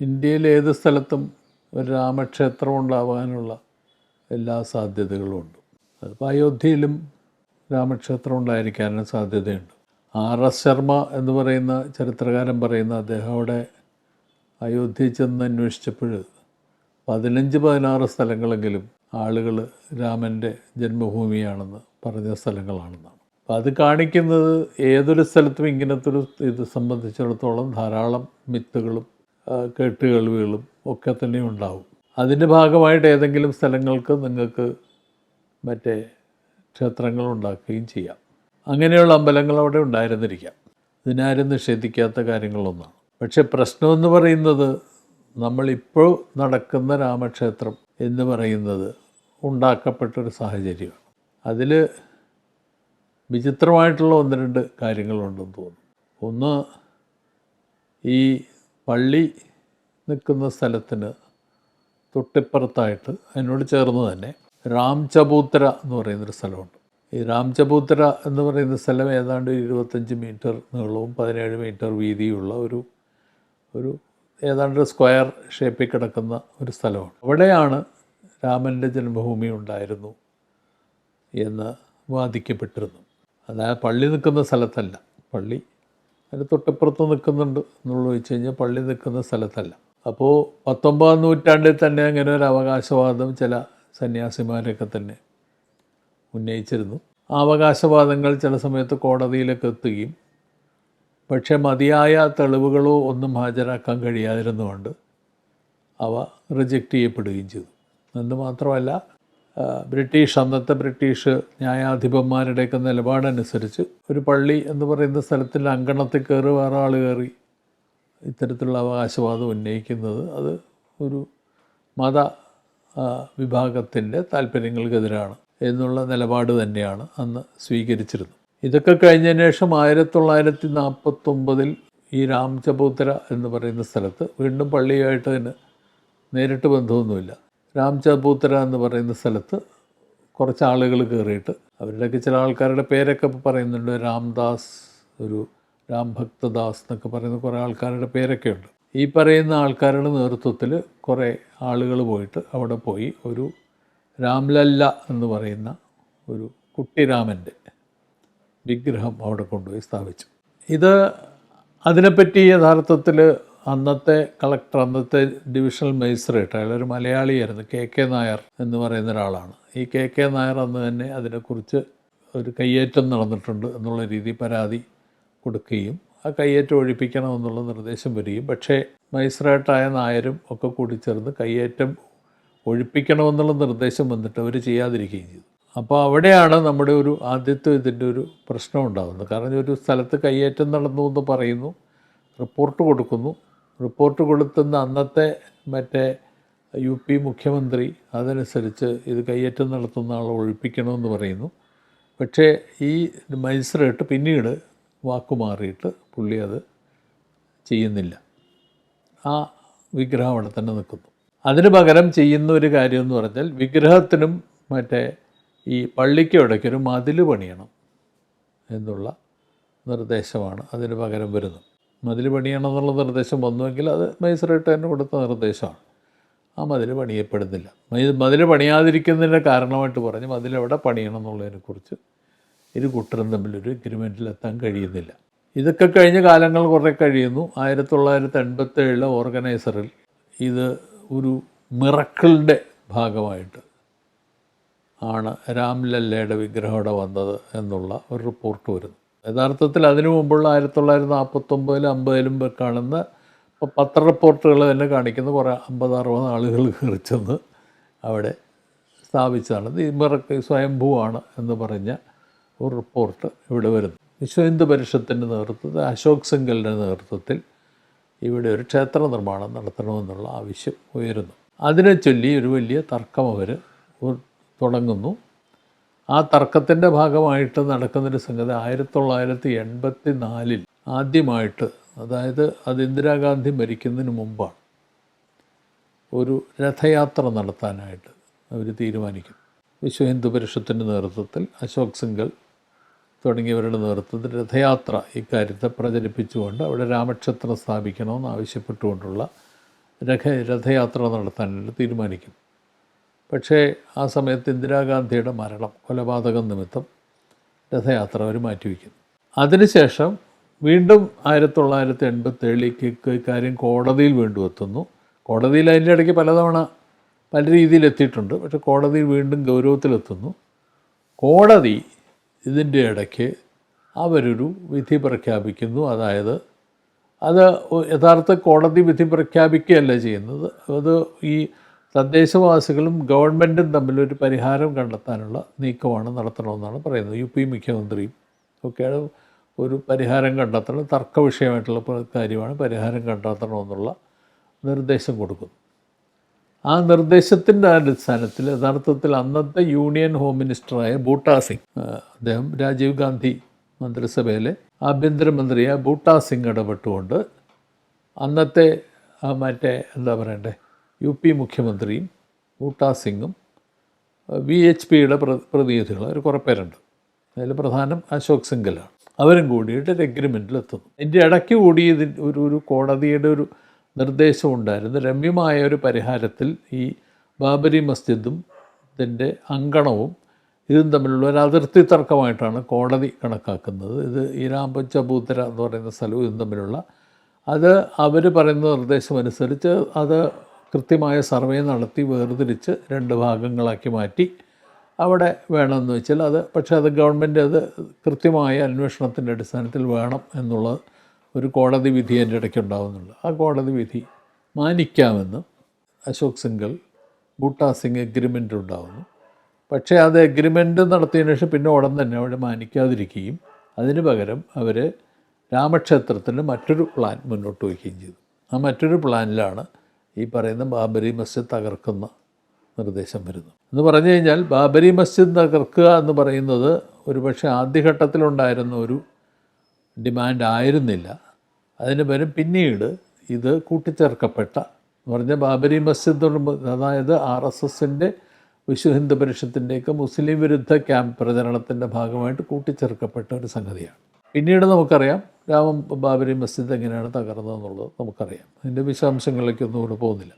ഇന്ത്യയിൽ ഏത് സ്ഥലത്തും ഒരു രാമക്ഷേത്രം ഉണ്ടാവാനുള്ള എല്ലാ സാധ്യതകളും ഉണ്ട്. അതിപ്പോൾ അയോധ്യയിലും രാമക്ഷേത്രം ഉണ്ടായിരിക്കാനും സാധ്യതയുണ്ട്. ആർ എസ് ശർമ്മ എന്ന് പറയുന്ന ചരിത്രകാരൻ പറയുന്ന അദ്ദേഹം അവിടെ അയോധ്യയിൽ ചെന്ന് അന്വേഷിച്ചപ്പോൾ പതിനഞ്ച് പതിനാറ് സ്ഥലങ്ങളെങ്കിലും ആളുകൾ രാമന്റെ ജന്മഭൂമിയാണെന്ന് പറഞ്ഞ സ്ഥലങ്ങളാണെന്നാണ്. അപ്പം അത് കാണിക്കുന്നത് ഏതൊരു സ്ഥലത്തും ഇങ്ങനത്തെ ഒരു ഇത് സംബന്ധിച്ചിടത്തോളം ധാരാളം മിത്തുകളും കേട്ടുകേൾവികളും ഒക്കെ തന്നെ ഉണ്ടാവും. അതിന്റെ ഭാഗമായിട്ട് ഏതെങ്കിലും സ്ഥലങ്ങൾക്ക് നിങ്ങൾക്ക് മറ്റേ ക്ഷേത്രങ്ങൾ ഉണ്ടാക്കുകയും ചെയ്യാം. അങ്ങനെയുള്ള അമ്പലങ്ങൾ അവിടെ ഉണ്ടായിരുന്നിരിക്കാം. ഇതിനാരും നിഷേധിക്കാത്ത കാര്യങ്ങളൊന്നാണ് പക്ഷെ പ്രശ്നമെന്ന് പറയുന്നത് നമ്മളിപ്പോൾ നടക്കുന്ന രാമക്ഷേത്രം എന്ന് പറയുന്നത് ഉണ്ടാക്കപ്പെട്ടൊരു സാഹചര്യമാണ്. അതിൽ വിചിത്രമായിട്ടുള്ള ഒന്ന് രണ്ട് കാര്യങ്ങളുണ്ടെന്ന് തോന്നുന്നു. ഒന്ന് ഈ പള്ളി നിൽക്കുന്ന സ്ഥലത്തിന് തൊട്ടിപ്പുറത്തായിട്ട് അതിനോട് ചേർന്ന് തന്നെ രാം ചബൂത്തര എന്ന് പറയുന്നൊരു സ്ഥലമുണ്ട്. ഈ രാം ചബൂത്തര എന്ന് പറയുന്ന സ്ഥലം ഏതാണ്ട് ഇരുപത്തഞ്ച് മീറ്റർ നീളവും പതിനേഴ് മീറ്റർ വീതിയുള്ള ഒരു ഒരു ഏതാണ്ട് സ്ക്വയർ ഷേപ്പിൽ കിടക്കുന്ന ഒരു സ്ഥലമാണ് അവിടെയാണ് രാമന്റെ ജന്മഭൂമി ഉണ്ടായിരുന്നു എന്ന് വാദിക്കപ്പെട്ടിരുന്നു. അതായത് പള്ളി നിൽക്കുന്ന സ്ഥലത്തല്ല. പള്ളി അതിന് തൊട്ടപ്പുറത്ത് നിൽക്കുന്നുണ്ട് എന്നുള്ളത് വെച്ച് കഴിഞ്ഞാൽ പള്ളി നിൽക്കുന്ന സ്ഥലത്തല്ല. അപ്പോൾ പത്തൊമ്പതാം നൂറ്റാണ്ടിൽ തന്നെ അങ്ങനെ ഒരു അവകാശവാദം ചില സന്യാസിമാരൊക്കെ തന്നെ ഉന്നയിച്ചിരുന്നു. ആ അവകാശവാദങ്ങൾ ചില സമയത്ത് കോടതിയിലൊക്കെ എത്തുകയും പക്ഷേ മതിയായ തെളിവുകളോ ഒന്നും ഹാജരാക്കാൻ കഴിയാതിരുന്നുകൊണ്ട് അവ റിജക്റ്റ് ചെയ്യപ്പെടുകയും ചെയ്തു. എന്ന് മാത്രമല്ല ബ്രിട്ടീഷ് അന്നത്തെ ബ്രിട്ടീഷ് ന്യായാധിപന്മാരുടെയൊക്കെ നിലപാടനുസരിച്ച് ഒരു പള്ളി എന്ന് പറയുന്ന സ്ഥലത്തിൽ അങ്കണത്തിൽ കയറി വേറെ ആൾ കയറി ഇത്തരത്തിലുള്ള അവകാശവാദം ഉന്നയിക്കുന്നത് അത് ഒരു മത വിഭാഗത്തിന്റെ താല്പര്യങ്ങൾക്കെതിരാണ് എന്നുള്ള നിലപാട് തന്നെയാണ് അന്ന് സ്വീകരിച്ചിരുന്നത്. ഇതൊക്കെ കഴിഞ്ഞതിന് ശേഷം ആയിരത്തി തൊള്ളായിരത്തി നാൽപ്പത്തൊമ്പതിൽ ഈ രാംചബൂത്തര എന്ന് പറയുന്ന സ്ഥലത്ത് വീണ്ടും പള്ളിയായിട്ട് അതിന് നേരിട്ട് ബന്ധമൊന്നുമില്ല. രാംചബൂത്തര എന്ന് പറയുന്ന സ്ഥലത്ത് കുറച്ച് ആളുകൾ കയറിയിട്ട് അവരുടെയൊക്കെ ചില ആൾക്കാരുടെ പേരൊക്കെ പറയുന്നുണ്ട്. രാംദാസ് ഒരു രാം ഭക്തദാസ് എന്നൊക്കെ പറയുന്ന കുറേ ആൾക്കാരുടെ പേരൊക്കെ ഉണ്ട് ഈ പറയുന്ന ആൾക്കാരുടെ നേതൃത്വത്തിൽ കുറേ ആളുകൾ പോയിട്ട് അവിടെ പോയി. ഒരു രാംലല്ല എന്ന് പറയുന്ന ഒരു കുട്ടിരാമന്റെ വിഗ്രഹം അവിടെ കൊണ്ടുപോയി സ്ഥാപിച്ചു. ഇത് അതിനെപ്പറ്റി യഥാർത്ഥത്തിൽ അന്നത്തെ കളക്ടർ അന്നത്തെ ഡിവിഷണൽ മജിസ്ട്രേറ്റ് അയാൾ ഒരു മലയാളിയായിരുന്നു കെ കെ നായർ എന്ന് പറയുന്ന ഒരാളാണ്. ഈ കെ കെ നായർ അന്ന് തന്നെ അതിനെക്കുറിച്ച് ഒരു കയ്യേറ്റം നടന്നിട്ടുണ്ട് എന്നുള്ള രീതി പരാതി കൊടുക്കുകയും ആ കയ്യേറ്റം ഒഴിപ്പിക്കണമെന്നുള്ള നിർദ്ദേശം വരികയും പക്ഷേ മജിസ്ട്രേറ്റായ നായരും ഒക്കെ കൂടി ചേർന്ന് കയ്യേറ്റം ഒഴിപ്പിക്കണമെന്നുള്ള നിർദ്ദേശം വന്നിട്ട് അവർ ചെയ്യാതിരിക്കുകയും ചെയ്തു. അപ്പോൾ അവിടെയാണ് നമ്മുടെ ഒരു ആദ്യത്തെ ഇതിന്റെ ഒരു പ്രശ്നം ഉണ്ടാകുന്നത്. കാരണം ഒരു സ്ഥലത്ത് കയ്യേറ്റം നടന്നു എന്ന് പറയുന്നു റിപ്പോർട്ട് കൊടുക്കുന്നു റിപ്പോർട്ട് കൊടുത്തുന്ന അന്നത്തെ മറ്റേ യു പി മുഖ്യമന്ത്രി അതനുസരിച്ച് ഇത് കയ്യേറ്റം നടത്തുന്ന ആളെ ഒഴിപ്പിക്കണമെന്ന് പറയുന്നു. പക്ഷേ ഈ മജിസ്ട്രേറ്റ് പിന്നീട് വാക്കുമാറിയിട്ട് പുള്ളി അത് ചെയ്യുന്നില്ല. ആ വിഗ്രഹം അവിടെ തന്നെ നിൽക്കുന്നു. അതിന് പകരം ചെയ്യുന്ന ഒരു കാര്യം എന്ന് പറഞ്ഞാൽ വിഗ്രഹത്തിനും മറ്റേ ഈ പള്ളിക്കും ഇടയ്ക്കൊരു മതിൽ പണിയണം എന്നുള്ള നിർദ്ദേശമാണ് അതിന് പകരം വരുന്നത്. മതിൽ പണിയണം എന്നുള്ള നിർദ്ദേശം വന്നുവെങ്കിൽ അത് മജിസ്ട്രേറ്റ് തന്നെ കൊടുത്ത നിർദ്ദേശമാണ്. ആ മതിൽ പണിയപ്പെടുന്നില്ല. മതി- മതിൽ പണിയാതിരിക്കുന്നതിന്റെ കാരണമായിട്ട് പറഞ്ഞ് മതിലെവിടെ പണിയണം എന്നുള്ളതിനെക്കുറിച്ച് ഇരു കൂട്ടരും തമ്മിലൊരു എഗ്രിമെന്റിലെത്താൻ കഴിയുന്നില്ല. ഇതൊക്കെ കഴിഞ്ഞ കാലങ്ങൾ കുറേ കഴിയുന്നു. ആയിരത്തി തൊള്ളായിരത്തി എൺപത്തേഴിലെ ഓർഗനൈസറിൽ ഇത് ഒരു മിറക്കിളിന്റെ ഭാഗമായിട്ട് ആണ് രാംലല്ലയുടെ വിഗ്രഹം ഇവിടെ വന്നത് എന്നുള്ള ഒരു റിപ്പോർട്ട് വരുന്നു. യഥാർത്ഥത്തിൽ അതിനു മുമ്പുള്ള ആയിരത്തി തൊള്ളായിരത്തി നാൽപ്പത്തൊമ്പതിലും അമ്പതിലും കാണുന്ന ഇപ്പോൾ പത്ര റിപ്പോർട്ടുകൾ തന്നെ കാണിക്കുന്ന കുറേ അമ്പത് അറുപത് ആളുകൾ കയറി ചെന്ന് അവിടെ സ്ഥാപിച്ചതാണ്. ഈ സ്വയംഭൂവാണ് എന്ന് പറഞ്ഞ ഒരു റിപ്പോർട്ട് ഇവിടെ വരുന്നു. വിശ്വ ഹിന്ദു പരിഷത്തിന്റെ നേതൃത്വത്തിൽ അശോക് സിംഗലിന്റെ നേതൃത്വത്തിൽ ഇവിടെ ഒരു ക്ഷേത്ര നിർമ്മാണം നടത്തണമെന്നുള്ള ആവശ്യം ഉയരുന്നു. അതിനെ ചൊല്ലി ഒരു വലിയ തർക്കം അവർ തുടങ്ങുന്നു. ആ തർക്കത്തിന്റെ ഭാഗമായിട്ട് നടക്കുന്നൊരു സംഗതി ആയിരത്തി തൊള്ളായിരത്തി എൺപത്തി നാലിൽ ആദ്യമായിട്ട് അതായത് അത് ഇന്ദിരാഗാന്ധി മരിക്കുന്നതിന് മുമ്പാണ് ഒരു രഥയാത്ര നടത്താനായിട്ട് അവർ തീരുമാനിക്കും വിശ്വ ഹിന്ദു പരിഷത്തിന്റെ നേതൃത്വത്തിൽ അശോക് സിംഗൽ തുടങ്ങിയവരുടെ നേതൃത്വത്തിൽ രഥയാത്ര ഇക്കാര്യത്തെ പ്രചരിപ്പിച്ചുകൊണ്ട് അവിടെ രാമക്ഷേത്രം സ്ഥാപിക്കണമെന്ന് ആവശ്യപ്പെട്ടുകൊണ്ടുള്ള രഥ രഥയാത്ര നടത്താനായിട്ട് തീരുമാനിക്കുന്നു. പക്ഷേ ആ സമയത്ത് ഇന്ദിരാഗാന്ധിയുടെ മരണം കൊലപാതകം നിമിത്തം രഥയാത്ര അവർ മാറ്റിവെക്കുന്നു. അതിനുശേഷം വീണ്ടും ആയിരത്തി തൊള്ളായിരത്തി എൺപത്തേഴിലേക്ക് ഇക്കാര്യം കോടതിയിൽ വീണ്ടും എത്തുന്നു. കോടതിയിൽ അതിന്റെ ഇടയ്ക്ക് പലതവണ പല രീതിയിൽ എത്തിയിട്ടുണ്ട്. പക്ഷേ കോടതിയിൽ വീണ്ടും ഗൗരവത്തിലെത്തുന്നു. കോടതി ഇതിന്റെ ഇടയ്ക്ക് അവരൊരു വിധി പ്രഖ്യാപിക്കുന്നു. അതായത് അത് യഥാർത്ഥ കോടതി വിധി പ്രഖ്യാപിക്കുകയല്ല ചെയ്യുന്നത്. അത് ഈ തദ്ദേശവാസികളും ഗവൺമെന്റും തമ്മിലൊരു പരിഹാരം കണ്ടെത്താനുള്ള നീക്കമാണ് നടത്തണമെന്നാണ് പറയുന്നത്. യു പി മുഖ്യമന്ത്രിയും ഒക്കെയാണ് ഒരു പരിഹാരം കണ്ടെത്തണം. തർക്ക വിഷയമായിട്ടുള്ള കാര്യമാണ് പരിഹാരം കണ്ടെത്തണമെന്നുള്ള നിർദ്ദേശം കൊടുക്കുന്നു. ആ നിർദ്ദേശത്തിന്റെ അടിസ്ഥാനത്തിൽ യഥാർത്ഥത്തിൽ അന്നത്തെ യൂണിയൻ ഹോം മിനിസ്റ്ററായ ബൂട്ടാ സിംഗ് അദ്ദേഹം രാജീവ് ഗാന്ധി മന്ത്രിസഭയിലെ ആഭ്യന്തരമന്ത്രിയായ ബൂട്ടാ സിംഗ് ഇടപെട്ടുകൊണ്ട് അന്നത്തെ മറ്റേ എന്താ പറയണ്ടേ യു പി മുഖ്യമന്ത്രിയും ബൂട്ടാ സിംഗും വി എച്ച് പിയുടെ പ്രതിനിധികൾ അവർ കുറേ പേരുണ്ട്. അതിൽ പ്രധാനം അശോക് സിംഗലാണ്. അവരും കൂടിയിട്ട് ഒരു എഗ്രിമെന്റിലെത്തുന്നു ഇതിന്റെ ഇടയ്ക്ക് കൂടി ഇതിൽ ഒരു ഒരു കോടതിയുടെ ഒരു നിർദ്ദേശം ഉണ്ടായിരുന്നു. രമ്യമായ ഒരു പരിഹാരത്തിൽ ഈ ബാബരി മസ്ജിദും ഇതിന്റെ അങ്കണവും ഇതും തമ്മിലുള്ള ഒരു അതിർത്തി തർക്കമായിട്ടാണ് കോടതി കണക്കാക്കുന്നത്. ഇത് ഈരാമ്പ ചബൂത്തര എന്ന് പറയുന്ന സ്ഥലവും ഇതും തമ്മിലുള്ള. അത് അവർ പറയുന്ന നിർദ്ദേശം അനുസരിച്ച് അത് കൃത്യമായ സർവേ നടത്തി വേർതിരിച്ച് രണ്ട് ഭാഗങ്ങളാക്കി മാറ്റി. അവിടെ വേണമെന്ന് വെച്ചാൽ അത് പക്ഷേ അത് ഗവൺമെന്റ് അത് കൃത്യമായ അന്വേഷണത്തിന്റെ അടിസ്ഥാനത്തിൽ വേണം എന്നുള്ള ഒരു കോടതി വിധി എന്റെ ഇടയ്ക്ക് ഉണ്ടാകുന്നുണ്ട് ആ കോടതി വിധി മാനിക്കാമെന്ന് അശോക് സിംഗൽ ബൂട്ടാ സിംഗ് എഗ്രിമെന്റ് ഉണ്ടാവുന്നു. പക്ഷേ അത് എഗ്രിമെന്റ് നടത്തിയതിനു ശേഷം പിന്നെ ഉടൻ തന്നെ അവിടെ മാനിക്കാതിരിക്കുകയും അതിന് പകരം അവർ രാമക്ഷേത്രത്തിന് മറ്റൊരു പ്ലാൻ മുന്നോട്ട് വയ്ക്കുകയും ചെയ്തു. ആ മറ്റൊരു പ്ലാനിലാണ് ഈ പറയുന്ന ബാബരി മസ്ജിദ് തകർക്കുന്ന നിർദ്ദേശം വരുന്നു. എന്ന് പറഞ്ഞു കഴിഞ്ഞാൽ ബാബരി മസ്ജിദ് തകർക്കുക എന്ന് പറയുന്നത് ഒരുപക്ഷെ ആദ്യഘട്ടത്തിലുണ്ടായിരുന്ന ഒരു ഡിമാൻഡ് ആയിരുന്നില്ല. അതിന് പകരം പിന്നീട് ഇത് കൂട്ടിച്ചേർക്കപ്പെട്ട എന്ന് പറഞ്ഞാൽ ബാബരി മസ്ജിദ് അതായത് ആർ എസ് എസിന്റെ വിശ്വ ഹിന്ദു പരിഷത്തിന്റെയൊക്കെ മുസ്ലിം വിരുദ്ധ ക്യാമ്പ് പ്രചരണത്തിന്റെ ഭാഗമായിട്ട് കൂട്ടിച്ചേർക്കപ്പെട്ട ഒരു സംഗതിയാണ്. പിന്നീട് നമുക്കറിയാം രാമം ബാബരി മസ്ജിദ് എങ്ങനെയാണ് തകർന്നതെന്നുള്ളത് നമുക്കറിയാം. അതിന്റെ വിശദാംശങ്ങളിലേക്കൊന്നും ഇവിടെ പോകുന്നില്ല.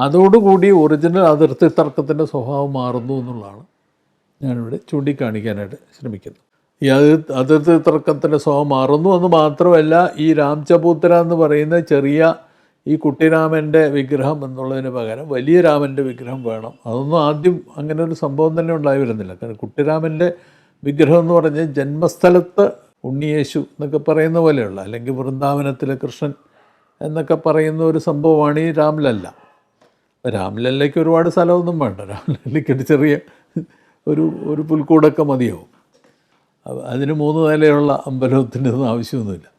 അതോടുകൂടി ഒറിജിനൽ അതിർത്തി തർക്കത്തിന്റെ സ്വഭാവം മാറുന്നു എന്നുള്ളതാണ് ഞാനിവിടെ ചൂണ്ടിക്കാണിക്കാനായിട്ട് ശ്രമിക്കുന്നത്. ഈ അതിർ അതിർത്തി തർക്കത്തിന്റെ സ്വഭാവം മാറുന്നു എന്ന് മാത്രമല്ല ഈ രാംചബൂത്തര എന്ന് പറയുന്ന ചെറിയ ഈ കുട്ടിരാമന്റെ വിഗ്രഹം എന്നുള്ളതിന് പകരം വലിയ രാമന്റെ വിഗ്രഹം വേണം. അതൊന്നും ആദ്യം അങ്ങനെ ഒരു സംഭവം തന്നെ ഉണ്ടായി വരുന്നില്ല. കാരണം കുട്ടിരാമന്റെ വിഗ്രഹം എന്ന് പറഞ്ഞാൽ ജന്മസ്ഥലത്ത് ഉണ്ണിയേശു എന്നൊക്കെ പറയുന്ന പോലെയുള്ള അല്ലെങ്കിൽ വൃന്ദാവനത്തിലെ കൃഷ്ണൻ എന്നൊക്കെ പറയുന്ന ഒരു സംഭവമാണ് ഈ രാംലല്ല. രാംലല്ലയ്ക്ക് ഒരുപാട് സ്ഥലമൊന്നും വേണ്ട. രാംലല്ലയ്ക്ക് ഒരു ചെറിയ ഒരു ഒരു പുൽക്കൂടൊക്കെ മതിയാവും. അതിന് മൂന്ന് നിലയുള്ള അമ്പലത്തിന്റെ ഒന്നും ആവശ്യമൊന്നുമില്ല.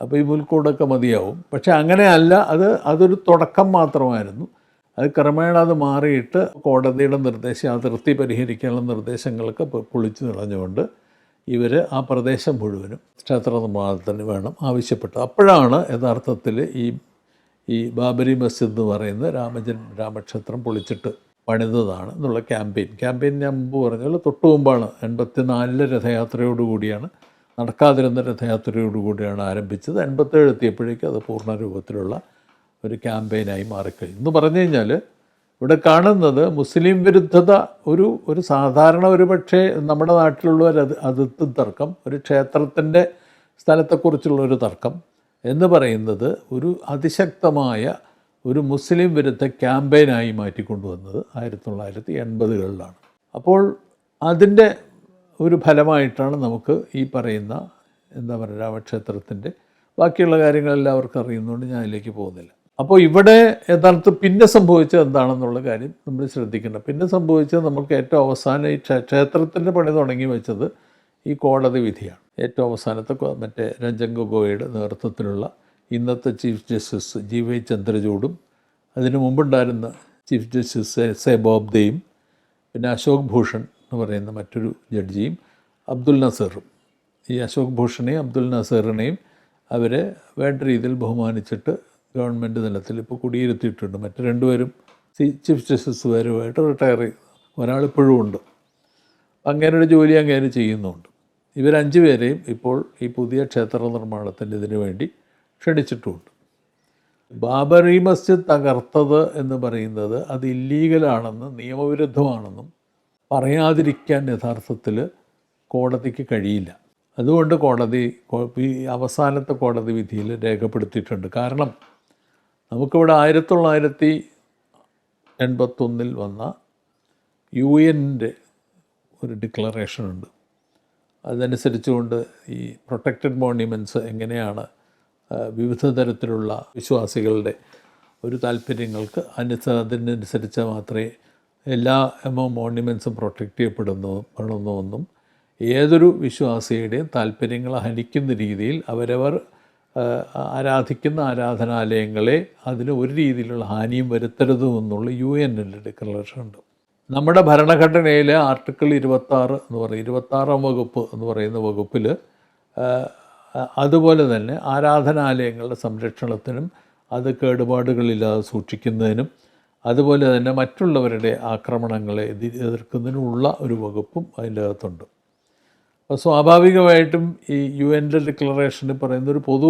അപ്പോൾ ഈ പുൽക്കൂടൊക്കെ മതിയാവും. പക്ഷേ അങ്ങനെയല്ല അത് അതൊരു തുടക്കം മാത്രമായിരുന്നു. അത് ക്രമേണ അത് മാറിയിട്ട് കോടതിയുടെ നിർദ്ദേശം അതിർത്തി പരിഹരിക്കാനുള്ള നിർദ്ദേശങ്ങളൊക്കെ പൊളിച്ചു കളഞ്ഞുകൊണ്ട് ഇവർ ആ പ്രദേശം മുഴുവനും ക്ഷേത്ര നിർമ്മാണത്തിന് വേണം ആവശ്യപ്പെട്ടു. അപ്പോഴാണ് യഥാർത്ഥത്തിൽ ഈ ഈ ബാബരി മസ്ജിദ് എന്ന് പറയുന്ന രാമജൻ രാമക്ഷേത്രം പൊളിച്ചിട്ട് പണിതതാണ് എന്നുള്ള ക്യാമ്പയിൻ. ക്യാമ്പയിൻ ഞാൻ മുമ്പ് പറഞ്ഞാൽ തൊട്ട് മുമ്പാണ് എൺപത്തിനാലിലെ രഥയാത്രയോടുകൂടിയാണ് നടക്കാതിരുന്ന രഥയാത്രയോടുകൂടിയാണ് ആരംഭിച്ചത്. എൺപത്തേഴ് എത്തിയപ്പോഴേക്കും അത് പൂർണ രൂപത്തിലുള്ള ഒരു ക്യാമ്പയിനായി മാറിക്കഴിഞ്ഞു. എന്ന് പറഞ്ഞു കഴിഞ്ഞാൽ ഇവിടെ കാണുന്നത് മുസ്ലിം വിരുദ്ധത ഒരു ഒരു സാധാരണ ഒരു പക്ഷേ നമ്മുടെ നാട്ടിലുള്ള ഒരു അത് അതിർത്തി തർക്കം ഒരു ക്ഷേത്രത്തിന്റെ സ്ഥലത്തെക്കുറിച്ചുള്ള ഒരു തർക്കം എന്ന് പറയുന്നത് ഒരു അതിശക്തമായ ഒരു മുസ്ലിം വിരുദ്ധ ക്യാമ്പയിനായി മാറ്റിക്കൊണ്ടുവന്നത് ആയിരത്തി തൊള്ളായിരത്തി എൺപതുകളിലാണ്. അപ്പോൾ അതിന്റെ ഒരു ഫലമായിട്ടാണ് നമുക്ക് ഈ പറയുന്ന എന്താ പറയുക രാമക്ഷേത്രത്തിന്റെ ബാക്കിയുള്ള കാര്യങ്ങളെല്ലാം അവർക്ക് അറിയുന്നതുകൊണ്ട് ഞാൻ അതിലേക്ക് പോകുന്നില്ല. അപ്പോൾ ഇവിടെ യഥാർത്ഥ പിന്നെ സംഭവിച്ചത് എന്താണെന്നുള്ള കാര്യം നമ്മൾ ശ്രദ്ധിക്കണം പിന്നെ സംഭവിച്ചത് നമുക്ക് ഏറ്റവും അവസാനം ഈ ക്ഷേ- ക്ഷേത്രത്തിന്റെ പണി തുടങ്ങി വെച്ചത് ഈ കോടതി വിധിയാണ്. ഏറ്റവും അവസാനത്തെ മറ്റേ രഞ്ജൻ ഗൊഗോയുടെ നേതൃത്വത്തിലുള്ള ഇന്നത്തെ ചീഫ് ജസ്റ്റിസ് ജി വൈ ചന്ദ്രചൂഡും അതിനു മുമ്പുണ്ടായിരുന്ന ചീഫ് ജസ്റ്റിസ് എസ് എ ബോബ്ദയും പിന്നെ അശോക് ഭൂഷൺ എന്ന് പറയുന്ന മറ്റൊരു ജഡ്ജിയും അബ്ദുൽ നസീറും. ഈ അശോക് ഭൂഷണെയും അബ്ദുൽ നസീറിനെയും അവരെ വേണ്ട രീതിയിൽ ബഹുമാനിച്ചിട്ട് ഗവൺമെന്റ് തലത്തിൽ ഇപ്പോൾ കുടിയിരുത്തിയിട്ടുണ്ട്. മറ്റു രണ്ടുപേരും ചീഫ് ജസ്റ്റിസുമാരുമായിട്ട് റിട്ടയർ ചെയ്തു. ഒരാളിപ്പോഴും ഉണ്ട്. അങ്ങേരുടെ ജോലി അങ്ങനെ ചെയ്യുന്നുണ്ട്. ഇവരഞ്ച് പേരെയും ഇപ്പോൾ ഈ പുതിയ ക്ഷേത്ര നിർമ്മാണത്തിന്റെ ഇതിനു വേണ്ടി ക്ഷണിച്ചിട്ടുമുണ്ട് ബാബറി മസ്ജിദ് തകർത്തത് എന്ന് പറയുന്നത് അത് ഇല്ലീഗലാണെന്ന് നിയമവിരുദ്ധമാണെന്നും പറയാതിരിക്കാൻ യഥാർത്ഥത്തിൽ കോടതിക്ക് കഴിയില്ല. അതുകൊണ്ട് കോടതി അവസാനത്തെ കോടതി വിധിയിൽ രേഖപ്പെടുത്തിയിട്ടുണ്ട്. കാരണം നമുക്കിവിടെ ആയിരത്തി തൊള്ളായിരത്തി എൺപത്തൊന്നിൽ വന്ന യു എന്റെ ഒരു ഡിക്ലറേഷൻ ഉണ്ട്. അതനുസരിച്ചുകൊണ്ട് ഈ പ്രൊട്ടക്റ്റഡ് മോണ്യുമെന്റ്സ് എങ്ങനെയാണ് വിവിധ തരത്തിലുള്ള വിശ്വാസികളുടെ ഒരു താല്പര്യങ്ങൾക്ക് അനുസ അതിനനുസരിച്ച് മാത്രമേ എല്ലാ മോണ്യുമെൻസും പ്രൊട്ടക്റ്റ് ചെയ്യപ്പെടുന്നു പെടുന്നുവെന്നും ഏതൊരു വിശ്വാസിയുടെയും താല്പര്യങ്ങൾ ഹനിക്കുന്ന രീതിയിൽ അവരവർ ആരാധിക്കുന്ന ആരാധനാലയങ്ങളെ അതിന് ഒരു രീതിയിലുള്ള ഹാനിയും വരുത്തരുത് വരുത്തരുതുമെന്നുള്ള യു എൻ എന്റെ ഡിക്ലറേഷൻ ഉണ്ട്. നമ്മുടെ ഭരണഘടനയിലെ ആർട്ടിക്കിൾ ഇരുപത്താറ് എന്ന് പറയും ഇരുപത്താറാം വകുപ്പ് എന്ന് പറയുന്ന വകുപ്പിൽ അതുപോലെ തന്നെ ആരാധനാലയങ്ങളുടെ സംരക്ഷണത്തിനും അത് കേടുപാടുകളില്ലാതെ സൂക്ഷിക്കുന്നതിനും അതുപോലെ തന്നെ മറ്റുള്ളവരുടെ ആക്രമണങ്ങളെ എതിർക്കുന്നതിനുള്ള ഒരു വകുപ്പും അതിന്റെ അകത്തുണ്ട്. അപ്പോൾ സ്വാഭാവികമായിട്ടും ഈ യു എന്റെ ഡിക്ലറേഷന് പറയുന്ന ഒരു പൊതു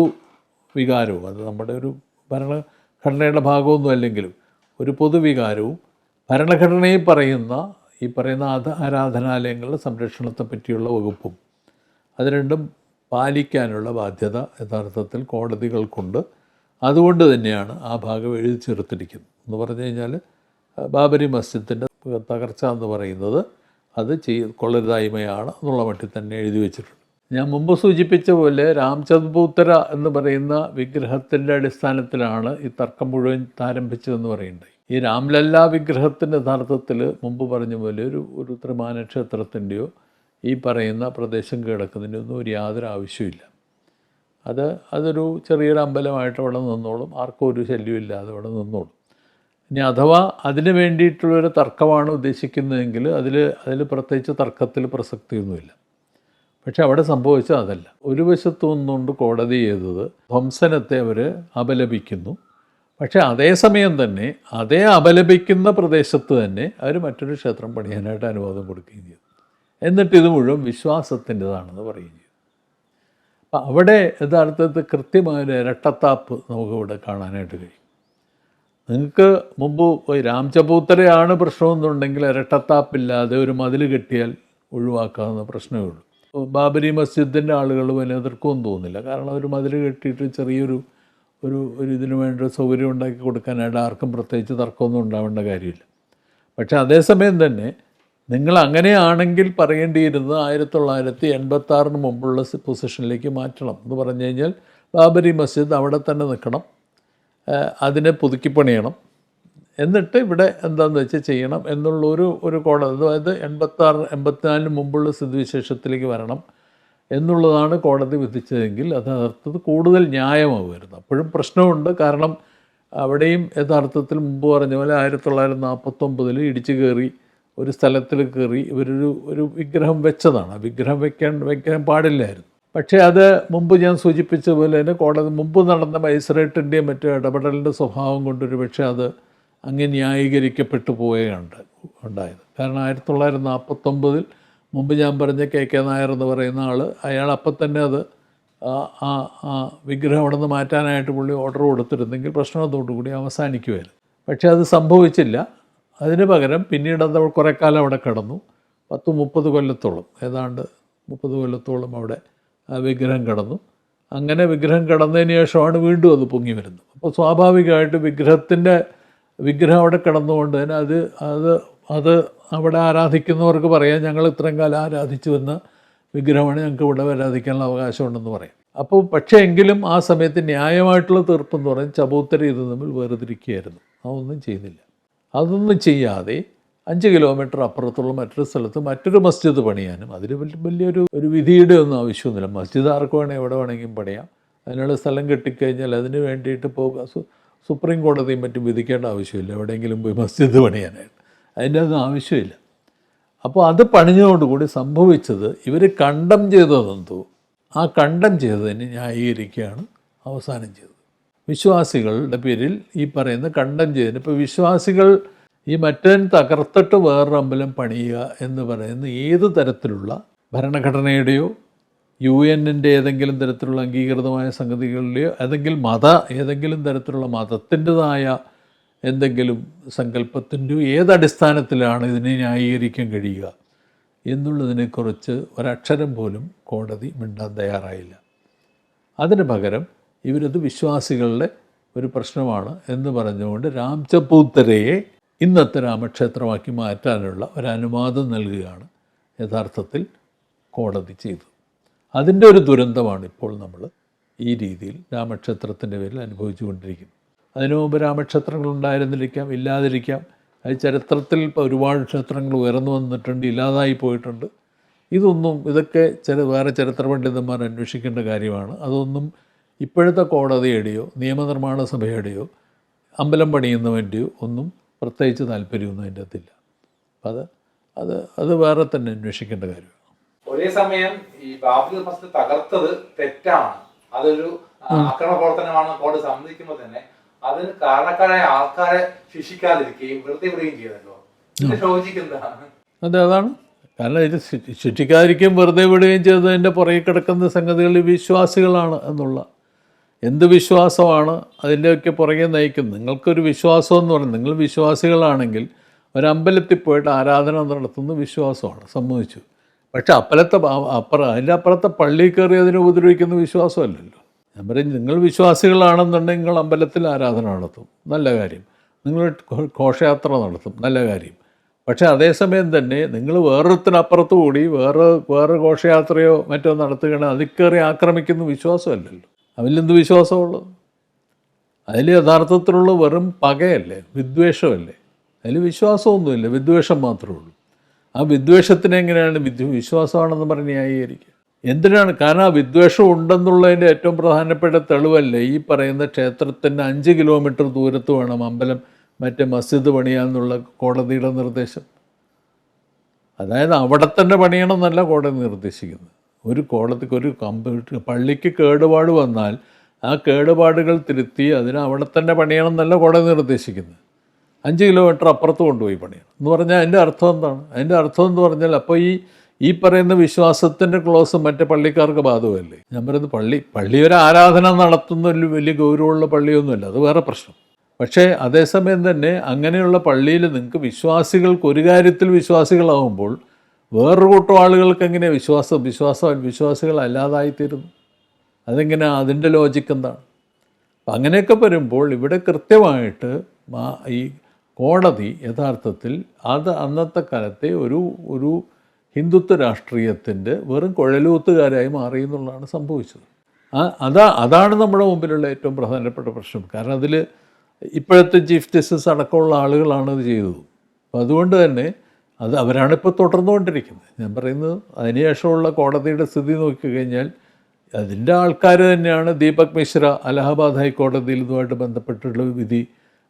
വികാരവും അത് നമ്മുടെ ഒരു ഭരണഘടനയുടെ ഭാഗമൊന്നും അല്ലെങ്കിലും ഒരു പൊതുവികാരവും ഭരണഘടനയിൽ പറയുന്ന ഈ പറയുന്ന ആരാധനാലയങ്ങളുടെ സംരക്ഷണത്തെ പറ്റിയുള്ള വകുപ്പും അത് രണ്ടും പാലിക്കാനുള്ള ബാധ്യത യഥാർത്ഥത്തിൽ കോടതികൾക്കുണ്ട്. അതുകൊണ്ട് തന്നെയാണ് ആ ഭാഗം എഴുതി ചേർത്തിരിക്കുന്നത്. എന്ന് പറഞ്ഞു കഴിഞ്ഞാൽ ബാബരി മസ്ജിദിന്റെ തകർച്ച എന്ന് പറയുന്നത് അത് ചെയ് കൊള്ളരുതായ്മയാണ് എന്നുള്ള മട്ടിൽ തന്നെ എഴുതി വെച്ചിട്ടുണ്ട്. ഞാൻ മുമ്പ് സൂചിപ്പിച്ച പോലെ രാംചന്ദ്രപൂത്തര എന്ന് പറയുന്ന വിഗ്രഹത്തിന്റെ അടിസ്ഥാനത്തിലാണ് ഈ തർക്കം മുഴുവൻ ആരംഭിച്ചതെന്ന് പറയുന്നത്. ഈ രാംലല്ല വിഗ്രഹത്തിന്റെ യഥാർത്ഥത്തിൽ മുമ്പ് പറഞ്ഞ പോലെ ഒരു ഒരു ത്രിമാന ക്ഷേത്രത്തിന്റെയോ ഈ പറയുന്ന പ്രദേശം കിടക്കുന്നതിന്റെ ഒന്നും ഒരു യാതൊരു ആവശ്യമില്ല അത് അതൊരു ചെറിയൊരു അമ്പലമായിട്ട് അവിടെ നിന്നോളും ആർക്കും ഒരു ശല്യമില്ലാതെ അവിടെ നിന്നോളും. ഇനി അഥവാ അതിന് വേണ്ടിയിട്ടുള്ളൊരു തർക്കമാണ് ഉദ്ദേശിക്കുന്നതെങ്കിൽ അതിൽ അതിൽ പ്രത്യേകിച്ച് തർക്കത്തിൽ പ്രസക്തിയൊന്നുമില്ല. പക്ഷെ അവിടെ സംഭവിച്ചത് അതല്ല. ഒരു വശത്തു നിന്നുകൊണ്ട് കോടതി ചെയ്തത് ധ്വംസനത്തെ അവർ അപലപിക്കുന്നു. പക്ഷേ അതേസമയം തന്നെ അതേ അപലപിക്കുന്ന പ്രദേശത്ത് തന്നെ അവർ മറ്റൊരു ക്ഷേത്രം പണിയാനായിട്ട് അനുവാദം കൊടുക്കുകയും ചെയ്തു. എന്നിട്ട് ഇത് മുഴുവൻ വിശ്വാസത്തിന്റെതാണെന്ന് പറയുകയും ചെയ്തു. അപ്പം അവിടെ യഥാർത്ഥത്തിൽ കൃത്യമായൊരു ഇരട്ടത്താപ്പ് നമുക്കിവിടെ കാണാനായിട്ട് കഴിയും. നിങ്ങൾക്ക് മുമ്പ് രാംചപൂത്തരയാണ് പ്രശ്നമെന്നുണ്ടെങ്കിൽ ഇരട്ടത്താപ്പില്ലാതെ ഒരു മതിൽ കെട്ടിയാൽ ഒഴിവാക്കാവുന്ന പ്രശ്നമേ ഉള്ളൂ. ബാബരി മസ്ജിദിന്റെ ആളുകൾ വലിയ എതിർക്കുമെന്ന് തോന്നുന്നില്ല കാരണം ഒരു മതിൽ കെട്ടിയിട്ട് ചെറിയൊരു ഒരു ഒരു ഇതിനു വേണ്ട സൗകര്യം ഉണ്ടാക്കി കൊടുക്കാനായിട്ട് ആർക്കും പ്രത്യേകിച്ച് തർക്കമൊന്നും ഉണ്ടാവേണ്ട കാര്യമില്ല. പക്ഷേ അതേസമയം തന്നെ നിങ്ങൾ അങ്ങനെയാണെങ്കിൽ പറയേണ്ടിയിരുന്നത് ആയിരത്തി തൊള്ളായിരത്തി എൺപത്തി ആറിന് മുമ്പുള്ള പൊസിഷനിലേക്ക് മാറ്റണം. എന്ന് പറഞ്ഞു കഴിഞ്ഞാൽ ബാബരി മസ്ജിദ് അവിടെ തന്നെ നിൽക്കണം. അതിനെ പുതുക്കിപ്പണിയണം എന്നിട്ട് ഇവിടെ എന്താണെന്ന് വെച്ചാൽ ചെയ്യണം എന്നുള്ളൊരു ഒരു കോടതി അതായത് എൺപത്താറ് എൺപത്തിനാലിന് മുമ്പുള്ള സ്ഥിതിവിശേഷത്തിലേക്ക് വരണം എന്നുള്ളതാണ് കോടതി വിധിച്ചതെങ്കിൽ അത് കൂടുതൽ ന്യായമാകുമായിരുന്നു അപ്പോഴും പ്രശ്നമുണ്ട്. കാരണം അവിടെയും യഥാർത്ഥത്തിൽ മുമ്പ് പറഞ്ഞ പോലെ ആയിരത്തി തൊള്ളായിരത്തി നാൽപ്പത്തൊമ്പതിൽ ഇടിച്ചു കയറി ഒരു സ്ഥലത്തിൽ കയറി ഇവരൊരു ഒരു വിഗ്രഹം വെച്ചതാണ്. ആ വിഗ്രഹം വെക്കാൻ വെക്കാൻ പാടില്ലായിരുന്നു. പക്ഷേ അത് മുമ്പ് ഞാൻ സൂചിപ്പിച്ച പോലെ തന്നെ കോടതി മുമ്പ് നടന്ന മജിസ്ട്രേറ്റിന്റെയും മറ്റു ഇടപെടലിന്റെ സ്വഭാവം കൊണ്ടൊരു പക്ഷേ അത് അങ്ങ് ന്യായീകരിക്കപ്പെട്ടു പോവുകയുണ്ട് ഉണ്ടായത്. കാരണം ആയിരത്തി തൊള്ളായിരത്തി നാൽപ്പത്തൊമ്പതിൽ മുമ്പ് ഞാൻ പറഞ്ഞ കെ കെ നായർ എന്ന് പറയുന്ന ആൾ അയാൾ അപ്പം തന്നെ അത് ആ വിഗ്രഹം അവിടെ നിന്ന് മാറ്റാനായിട്ട് പുള്ളി ഓർഡർ കൊടുത്തിരുന്നെങ്കിൽ പ്രശ്നം അതോടുകൂടി അവസാനിക്കുമായിരുന്നു. പക്ഷേ അത് സംഭവിച്ചില്ല. അതിന് പകരം പിന്നീട് അത് കുറേ കാലം അവിടെ കിടന്നു. പത്ത് മുപ്പത് കൊല്ലത്തോളം ഏതാണ്ട് മുപ്പത് കൊല്ലത്തോളം അവിടെ വിഗ്രഹം കടന്നു. അങ്ങനെ വിഗ്രഹം കടന്നതിന് ശേഷമാണ് വീണ്ടും അത് പൊങ്ങി വരുന്നത്. അപ്പോൾ സ്വാഭാവികമായിട്ട് വിഗ്രഹത്തിന്റെ വിഗ്രഹം അവിടെ കിടന്നുകൊണ്ട് തന്നെ അത് അത് അത് അവിടെ ആരാധിക്കുന്നവർക്ക് പറയാം ഞങ്ങൾ ഇത്രയും കാലം ആരാധിച്ചു വന്ന വിഗ്രഹമാണ് ഞങ്ങൾക്ക് ഇവിടെ ആരാധിക്കാനുള്ള അവകാശമുണ്ടെന്ന് പറയാം. അപ്പോൾ പക്ഷേ എങ്കിലും ആ സമയത്ത് ന്യായമായിട്ടുള്ള തീർപ്പെന്ന് പറയും ചബൂത്തര ഇത് തമ്മിൽ വേർതിരിക്കുകയായിരുന്നു. അതൊന്നും ചെയ്യുന്നില്ല. അതൊന്നും ചെയ്യാതെ അഞ്ച് കിലോമീറ്റർ അപ്പുറത്തുള്ള മറ്റൊരു സ്ഥലത്ത് മറ്റൊരു മസ്ജിദ് പണിയാനും അതിന് വലിയ വലിയൊരു ഒരു വിധിയുടെ ഒന്നും ആവശ്യമൊന്നുമില്ല. മസ്ജിദ് ആർക്ക് വേണേൽ എവിടെ വേണമെങ്കിലും പണിയാം. അതിനുള്ള സ്ഥലം കിട്ടിക്കഴിഞ്ഞാൽ അതിന് വേണ്ടിയിട്ട് പോകുക സുപ്രീം കോടതിയും മറ്റും വിധിക്കേണ്ട ആവശ്യമില്ല. എവിടെയെങ്കിലും പോയി മസ്ജിദ് പണിയാനായിട്ട്. അതിന്റെ ഒന്നും ആവശ്യമില്ല. അപ്പോൾ അത് പണിഞ്ഞതോടുകൂടി സംഭവിച്ചത് ഇവർ കണ്ടം ചെയ്തതെന്തോ ആ കണ്ടം ചെയ്തതിനെ ന്യായീകരിക്കുകയാണ് അവസാനം ചെയ്തത്. വിശ്വാസികളുടെ പേരിൽ ഈ പറയുന്ന കണ്ടം ചെയ്തതിന്. ഇപ്പോൾ വിശ്വാസികൾ ഈ മറ്റവൻ തകർത്തിട്ട് വേറൊരു അമ്പലം പണിയുക എന്ന് പറയുന്ന ഏത് തരത്തിലുള്ള ഭരണഘടനയുടെയോ യു എന്നിന്റെ ഏതെങ്കിലും തരത്തിലുള്ള അംഗീകൃതമായ സംഗതികളിലെയോ ഏതെങ്കിലും മത ഏതെങ്കിലും തരത്തിലുള്ള മതത്തിന്റെതായ എന്തെങ്കിലും സങ്കല്പത്തിന്റെയോ ഏതടിസ്ഥാനത്തിലാണ് ഇതിനെ ന്യായീകരിക്കാൻ കഴിയുക എന്നുള്ളതിനെക്കുറിച്ച് ഒരക്ഷരം പോലും കോടതി മിണ്ടാൻ തയ്യാറായില്ല. അതിന് പകരം ഇവരത് വിശ്വാസികളുടെ ഒരു പ്രശ്നമാണ് എന്ന് പറഞ്ഞുകൊണ്ട് രാംചപൂത്തരയെ ഇന്നത്തെ രാമക്ഷേത്രമാക്കി മാറ്റാനുള്ള ഒരനുവാദം നൽകുകയാണ് യഥാർത്ഥത്തിൽ കോടതി ചെയ്തു അതിന്റെ ഒരു ദുരന്തമാണ് ഇപ്പോൾ നമ്മൾ ഈ രീതിയിൽ രാമക്ഷേത്രത്തിന്റെ പേരിൽ അനുഭവിച്ചു കൊണ്ടിരിക്കുന്നത്. അതിനു മുമ്പ് രാമക്ഷേത്രങ്ങൾ ഉണ്ടായിരുന്നിരിക്കാം ഇല്ലാതിരിക്കാം. അത് ചരിത്രത്തിൽ ഒരുപാട് ക്ഷേത്രങ്ങൾ ഉയർന്നു വന്നിട്ടുണ്ട് ഇല്ലാതായി പോയിട്ടുണ്ട്. ഇതൊന്നും ഇതൊക്കെ ചില വേറെ ചരിത്ര പണ്ഡിതന്മാർ അന്വേഷിക്കേണ്ട കാര്യമാണ്. അതൊന്നും ഇപ്പോഴത്തെ കോടതിയുടെയോ നിയമനിർമ്മാണ സഭയുടെയോ അമ്പലം പണിയുന്നവന്റെയോ ഒന്നും പ്രത്യേകിച്ച് താല്പര്യമൊന്നും അതിന്റെ അകത്തില്ല. അപ്പം അത് അത് അത് വേറെ തന്നെ അന്വേഷിക്കേണ്ട കാര്യമാണ്. ഒരേ സമയം ഈ ബാബരി മസ്ജിദ് തകർത്തത് തെറ്റാണ്. അതൊരു ആക്രമണ പ്രവർത്തനമാണ് കോടതി സമ്മതിക്കുമ്പോൾ തന്നെ അതിന് കാരണക്കാരായ ആൾക്കാരെ ശിക്ഷിക്കാതിരിക്കുകയും വെറുതെ വിടുകയും ചെയ്തല്ലോ. എന്താണ് അതെ അതാണ്. കാരണം ഇത് ശിക്ഷിക്കാതിരിക്കുകയും വെറുതെ വിടുകയും ചെയ്തതിന്റെ പുറകെ കിടക്കുന്ന സംഗതികളിൽ വിശ്വാസികളാണ് എന്നുള്ള എന്ത് വിശ്വാസമാണ് അതിന്റെയൊക്കെ പുറകെ നയിക്കുന്നത്? നിങ്ങൾക്കൊരു വിശ്വാസം എന്ന് പറയുന്നത് നിങ്ങൾ വിശ്വാസികളാണെങ്കിൽ ഒരമ്പലത്തിൽ പോയിട്ട് ആരാധന നടത്തുന്ന വിശ്വാസമാണ് സമ്മതിച്ചു. പക്ഷേ അപ്പലത്തെ അപ്പുറം അതിന്റെ അപ്പുറത്തെ പള്ളിയിൽ കയറി അതിനെ ഉപദ്രവിക്കുന്ന വിശ്വാസമല്ലല്ലോ. ഞാൻ പറയും നിങ്ങൾ വിശ്വാസികളാണെന്നുണ്ടെങ്കിൽ നിങ്ങൾ അമ്പലത്തിൽ ആരാധന നടത്തും നല്ല കാര്യം. നിങ്ങൾ ഘോഷയാത്ര നടത്തും നല്ല കാര്യം. പക്ഷേ അതേസമയം തന്നെ നിങ്ങൾ വേറൊരുത്തിനപ്പുറത്ത് കൂടി വേറെ വേറെ ഘോഷയാത്രയോ മറ്റോ നടത്തുകയാണെങ്കിൽ അതിൽ കയറി ആക്രമിക്കുന്ന വിശ്വാസമല്ലല്ലോ. അതിലെന്ത് വിശ്വാസമുള്ളത് അതിൽ യഥാർത്ഥത്തിലുള്ള വെറും പകയല്ലേ? വിദ്വേഷമല്ലേ? അതിൽ വിശ്വാസമൊന്നുമില്ല. വിദ്വേഷം മാത്രമേ ഉള്ളൂ. ആ വിദ്വേഷത്തിന് എങ്ങനെയാണ് വിദ്വ വിശ്വാസമാണെന്ന് പറഞ്ഞ് ന്യായീകരിക്കുക? എന്തിനാണ്? കാരണം ആ വിദ്വേഷം ഉണ്ടെന്നുള്ളതിന്റെ ഏറ്റവും പ്രധാനപ്പെട്ട തെളിവല്ലേ? ഈ പറയുന്ന ക്ഷേത്രത്തിന് അഞ്ച് കിലോമീറ്റർ ദൂരത്ത് വേണം അമ്പലം മറ്റേ മസ്ജിദ് പണിയാന്നുള്ള കോടതിയുടെ നിർദ്ദേശം. അതായത് അവിടെ തന്നെ പണിയണം എന്നല്ല കോടതി നിർദ്ദേശിക്കുന്നത്. ഒരു കോളത്തേക്ക് ഒരു കമ്പ്യൂട്ടർ പള്ളിക്ക് കേടുപാട് വന്നാൽ ആ കേടുപാടുകൾ തിരുത്തി അതിന് അവിടെ തന്നെ പണിയണം എന്നല്ല കോടതി നിർദ്ദേശിക്കുന്നത്. അഞ്ച് കിലോമീറ്റർ അപ്പുറത്ത് കൊണ്ടുപോയി പണിയണം. എന്ന് പറഞ്ഞാൽ അതിന്റെ അർത്ഥം എന്താണ്? അതിന്റെ അർത്ഥം എന്ന് പറഞ്ഞാൽ അപ്പോൾ ഈ ഈ പറയുന്ന വിശ്വാസത്തിന്റെ ക്ലോസ് മറ്റേ പള്ളിക്കാർക്ക് ബാധകമല്ലേ? ഞാൻ പറയുന്നത് പള്ളി പള്ളി ഒരു ആരാധന നടത്തുന്ന ഒരു വലിയ ഗൗരവമുള്ള പള്ളിയൊന്നുമല്ല. അത് വേറെ പ്രശ്നം. പക്ഷേ അതേസമയം തന്നെ അങ്ങനെയുള്ള പള്ളിയിൽ നിങ്ങൾക്ക് വിശ്വാസികൾക്ക് ഒരു കാര്യത്തിൽ വിശ്വാസികളാവുമ്പോൾ വേറൊരു കൂട്ടം ആളുകൾക്ക് എങ്ങനെ വിശ്വാസം വിശ്വാസം വിശ്വാസികളല്ലാതായിത്തീരുന്നു അതെങ്ങനെ അതിന്റെ ലോജിക്ക് എന്താണ്? അപ്പം അങ്ങനെയൊക്കെ വരുമ്പോൾ ഇവിടെ കൃത്യമായിട്ട് ഈ കോടതി യഥാർത്ഥത്തിൽ അത് അന്നത്തെ കാലത്തെ ഒരു ഒരു ഹിന്ദുത്വ രാഷ്ട്രീയത്തിന്റെ വെറും കുഴലൂത്തുകാരായി മാറി എന്നുള്ളതാണ് സംഭവിച്ചത്. അതാ അതാണ് നമ്മുടെ മുമ്പിലുള്ള ഏറ്റവും പ്രധാനപ്പെട്ട പ്രശ്നം. കാരണം അതിൽ ഇപ്പോഴത്തെ ചീഫ് ജസ്റ്റിസ് അടക്കമുള്ള ആളുകളാണ് ഇത് ചെയ്തത്. അപ്പം അതുകൊണ്ട് തന്നെ അത് അവരാണ് ഇപ്പോൾ തുടർന്നുകൊണ്ടിരിക്കുന്നത്. ഞാൻ പറയുന്നത് അതിനുശേഷമുള്ള കോടതിയുടെ സ്ഥിതി നോക്കിക്കഴിഞ്ഞാൽ അതിന്റെ ആൾക്കാർ തന്നെയാണ് ദീപക് മിശ്ര അലഹബാദ് ഹൈക്കോടതിയിൽ ഇതുമായിട്ട് ബന്ധപ്പെട്ടുള്ള വിധി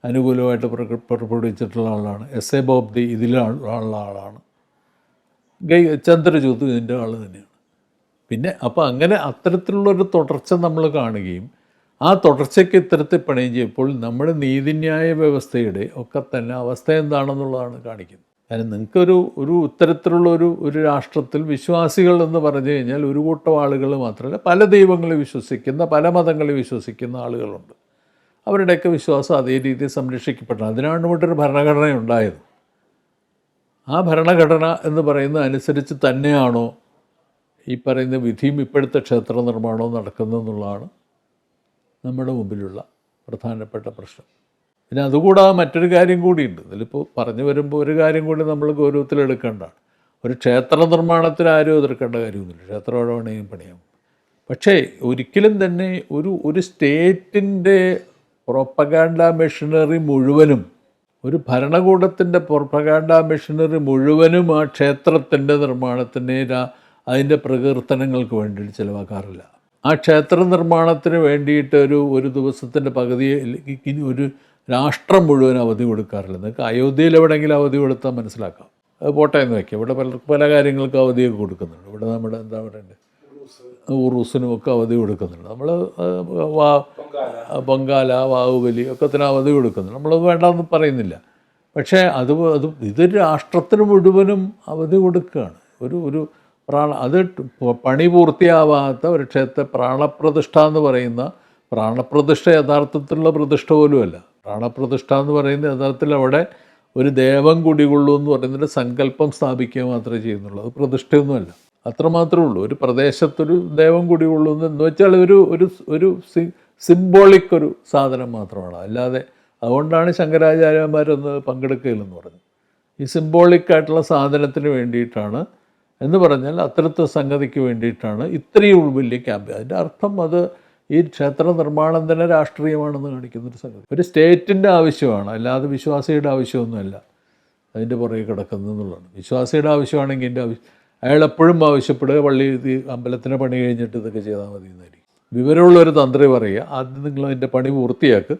അനുകൂലമായിട്ട് പുറപ്പെടുവിച്ചിട്ടുള്ള ആളാണ്. എസ് എ ബോബ്ദി ഇതിലുള്ള ആളാണ്. ഗൈ ചന്ദ്രചൂത് ഇതിന്റെ ആൾ തന്നെയാണ്. പിന്നെ അപ്പോൾ അങ്ങനെ അത്തരത്തിലുള്ളൊരു തുടർച്ച നമ്മൾ കാണുകയും ആ തുടർച്ചയ്ക്ക് ഇത്തരത്തിൽ പണിയും ചെയ്യുമ്പോൾ നമ്മുടെ നീതിന്യായ വ്യവസ്ഥയുടെ ഒക്കെ തന്നെ അവസ്ഥ എന്താണെന്നുള്ളതാണ് കാണിക്കുന്നത്. കാരണം നിങ്ങൾക്കൊരു ഒരു ഇത്തരത്തിലുള്ള ഒരു ഒരു രാഷ്ട്രത്തിൽ വിശ്വാസികൾ എന്ന് പറഞ്ഞു കഴിഞ്ഞാൽ ഒരു കൂട്ടം ആളുകൾ മാത്രമല്ല പല ദൈവങ്ങളെ വിശ്വസിക്കുന്ന പല മതങ്ങളെ വിശ്വസിക്കുന്ന ആളുകളുണ്ട്. അവരുടെയൊക്കെ വിശ്വാസം അതേ രീതിയിൽ സംരക്ഷിക്കപ്പെടണം. അതിനാണ് ഇവിടെ ഒരു ഭരണഘടന ഉണ്ടായത്. ആ ഭരണഘടന എന്ന് പറയുന്ന അനുസരിച്ച് തന്നെയാണോ ഈ പറയുന്ന വിധിയും ഇപ്പോഴത്തെ ക്ഷേത്ര നിർമ്മാണവും നടക്കുന്നതെന്നുള്ളതാണ് നമ്മുടെ മുമ്പിലുള്ള പ്രധാനപ്പെട്ട പ്രശ്നം. പിന്നെ അതുകൂടാതെ മറ്റൊരു കാര്യം കൂടിയുണ്ട്. ഇതിലിപ്പോൾ പറഞ്ഞു വരുമ്പോൾ ഒരു കാര്യം കൂടി നമ്മൾ ഗൗരവത്തിലെടുക്കേണ്ടതാണ് ഒരു ക്ഷേത്ര നിർമ്മാണത്തിൽ ആരും എതിർക്കേണ്ട കാര്യമൊന്നുമില്ല. ക്ഷേത്രം എവിടെ വേണമെങ്കിലും പണിയാം. പക്ഷേ ഒരിക്കലും തന്നെ ഒരു ഒരു സ്റ്റേറ്റിന്റെ പ്രൊപ്പഗാൻഡ മെഷീനറി മുഴുവനും ഒരു ഭരണകൂടത്തിന്റെ പ്രൊപ്പഗാൻഡ മെഷീനറി മുഴുവനും ആ ക്ഷേത്രത്തിന്റെ നിർമ്മാണത്തിന് അതിന്റെ പ്രകീർത്തനങ്ങൾക്ക് വേണ്ടിയിട്ട് ചിലവാക്കാറില്ല. ആ ക്ഷേത്ര നിർമ്മാണത്തിന് വേണ്ടിയിട്ട് ഒരു ഒരു ദിവസത്തിന്റെ പകുതി ഒരു രാഷ്ട്രം മുഴുവൻ അവധി കൊടുക്കാറില്ല. നിങ്ങൾക്ക് അയോധ്യയിൽ എവിടെയെങ്കിലും അവധി കൊടുത്താൽ മനസ്സിലാക്കാം. അത് പോട്ടെ എന്ന് വയ്ക്കാം. ഇവിടെ പലർക്ക് പല കാര്യങ്ങൾക്കും അവധിയൊക്കെ കൊടുക്കുന്നുണ്ട്. ഇവിടെ നമ്മുടെ എന്താ പറയുന്നത് ഉറൂസിനും ഒക്കെ അവധി കൊടുക്കുന്നുണ്ട്. നമ്മൾ വാ ബംഗാല വാവുബലി ഒക്കെ തന്നെ അവധി കൊടുക്കുന്നുണ്ട്. നമ്മളത് വേണ്ടെന്ന് പറയുന്നില്ല. പക്ഷേ അത് അത് ഇത് രാഷ്ട്രത്തിന് മുഴുവനും അവധി കൊടുക്കുകയാണ്. ഒരു ഒരു പ്രാണ അത് പണി പൂർത്തിയാവാത്ത ഒരു ക്ഷേത്ര പ്രാണപ്രതിഷ്ഠ എന്ന് പറയുന്ന പ്രാണപ്രതിഷ്ഠ യഥാർത്ഥത്തിലുള്ള പ്രതിഷ്ഠ പോലുമല്ല. പ്രാണപ്രതിഷ്ഠ എന്ന് പറയുന്നത് യഥാർത്ഥത്തിൽ അവിടെ ഒരു ദേവം കുടികൊള്ളൂ എന്ന് പറയുന്നതിന്റെ സങ്കല്പം സ്ഥാപിക്കുക മാത്രമേ ചെയ്യുന്നുള്ളൂ. അത് പ്രതിഷ്ഠയൊന്നുമല്ല. അത്രമാത്രമേ ഉള്ളൂ. ഒരു പ്രദേശത്തൊരു ദേവം കുടികൊള്ളൂ എന്ന് വെച്ചാൽ ഒരു ഒരു ഒരു സിംബോളിക് ഒരു സാധനം മാത്രമാണ്. അല്ലാതെ അതുകൊണ്ടാണ് ശങ്കരാചാര്യന്മാരൊന്ന് പങ്കെടുക്കുകയില്ലെന്ന് പറഞ്ഞു ഈ സിംബോളിക് ആയിട്ടുള്ള സാധനത്തിന് വേണ്ടിയിട്ടാണ് എന്ന് പറഞ്ഞാൽ അത്തരത്തെ സംഗതിക്ക് വേണ്ടിയിട്ടാണ് ഇത്രയും വലിയ ക്യാമ്പ്. അതിന്റെ അർത്ഥം അത് ഈ ക്ഷേത്ര നിർമ്മാണം തന്നെ രാഷ്ട്രീയമാണെന്ന് കാണിക്കുന്ന ഒരു സംഗതി. ഒരു സ്റ്റേറ്റിന്റെ ആവശ്യമാണ്. അല്ലാതെ വിശ്വാസിയുടെ ആവശ്യമൊന്നുമല്ല. അതിന്റെ പുറകെ കിടക്കുന്നതെന്നുള്ളതാണ് വിശ്വാസിയുടെ ആവശ്യമാണെങ്കിൽ എന്റെ ആവശ്യം അയാൾ എപ്പോഴും ആവശ്യപ്പെടുക പള്ളി അമ്പലത്തിന്റെ പണി കഴിഞ്ഞിട്ട് ഇതൊക്കെ ചെയ്താൽ മതി എന്നായിരിക്കും. വിവരമുള്ള ഒരു തന്ത്രി പറയുക ആദ്യം നിങ്ങൾ അതിന്റെ പണി പൂർത്തിയാക്ക്.